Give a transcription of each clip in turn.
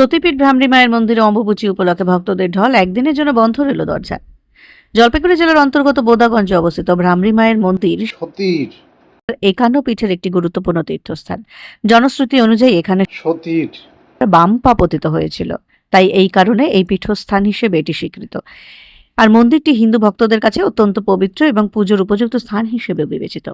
সতীপীঠ ভ্রামরী মায়ের মন্দিরে অম্বুবচী উপলক্ষে ভক্তদের ঢল একদিনের জন্য বন্ধ রইল দরজা। জলপাইগুড়ি জেলার অন্তর্গত বোদাগঞ্জে অবস্থিত ভ্রামরী মায়ের মন্দির সতীর। একান্ন পীঠের একটি গুরুত্বপূর্ণ তীর্থস্থান। জনশ্রুতি অনুযায়ী এখানে সতীর। বাম পতিত হয়েছিল। তাই এই কারণে এই পীঠস্থান হিসেবে এটি স্বীকৃত। আর মন্দিরটি হিন্দু ভক্তদের কাছে অত্যন্ত পবিত্র এবং পুজোর উপযুক্ত স্থান হিসেবে বিবেচিত।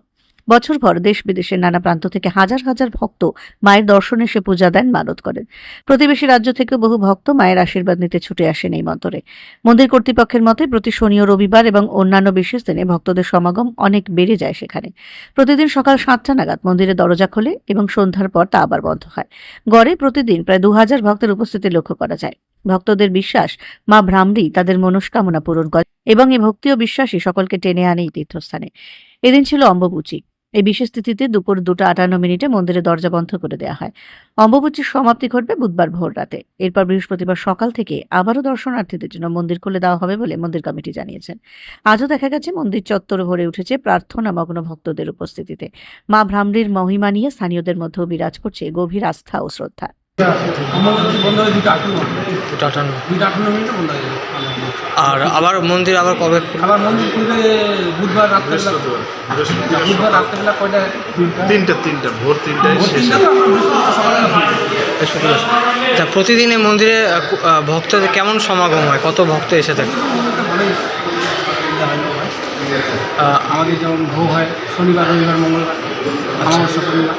বছরভর দেশ বিদেশের নানা প্রান্ত থেকে হাজার হাজার ভক্ত মায়ের দর্শনে এসে পূজা দেন, মানত করেন। প্রতিবেশী রাজ্য থেকে বহু ভক্ত মায়ের আশীর্বাদ নিতে ছুটে আসেন এই মন্তরে মন্দির কর্তৃপক্ষের মতে, প্রতি শনি ও রবিবার এবং অন্যান্য বিশেষ দিনে ভক্তদের সমাগম অনেক বেড়ে যায় সেখানে। প্রতিদিন সকাল সাতটা নাগাদ মন্দিরের দরজা খোলে এবং সন্ধ্যার পর তা আবার বন্ধ হয়। গড়ে প্রতিদিন প্রায় দু হাজার ভক্তের উপস্থিতি লক্ষ্য করা যায়। ভক্তদের বিশ্বাস, মা ভ্রামরী তাদের মনস্কামনা পূরণ করে এবং এই ভক্তি ও বিশ্বাসই সকলকে টেনে আনে এই তীর্থস্থানে। এদিন ছিল অম্বুবুচি। এই বিশেষ তিথিতে দুপুর দুটো আটান্ন মিনিটে মন্দিরে দরজা বন্ধ করে দেওয়া হয়। অম্বুবুচির সমাপ্তি ঘটবে বুধবার ভোর রাতে। এরপর বৃহস্পতিবার সকাল থেকে আবারও দর্শনার্থীদের জন্য মন্দির খুলে দেওয়া হবে বলে মন্দির কমিটি জানিয়েছেন। আজও দেখা গেছে মন্দির চত্বর ভরে উঠেছে প্রার্থনা মগ্ন ভক্তদের উপস্থিতিতে। মা ভ্রামরীর মহিমা নিয়ে স্থানীয়দের মধ্যেও বিরাজ করছে গভীর আস্থা ও শ্রদ্ধা। হয়ে হয়ে আর আবার মন্দির আবার কবে? আবার মন্দির খুলবে বুধবার রাত্রেবেলা বুধবার রাত্রেবেলা কয়টা তিনটা তিনটা ভোর তিনটায় শেষ তিনটা তো আচ্ছা প্রতিদিন এই মন্দিরে ভক্তদের কেমন সমাগম হয়? কত ভক্ত এসে থাকে? হয়। আমাদের যেমন ভোগ হয় শনিবার রবিবার মঙ্গলবার পূর্ণিমা।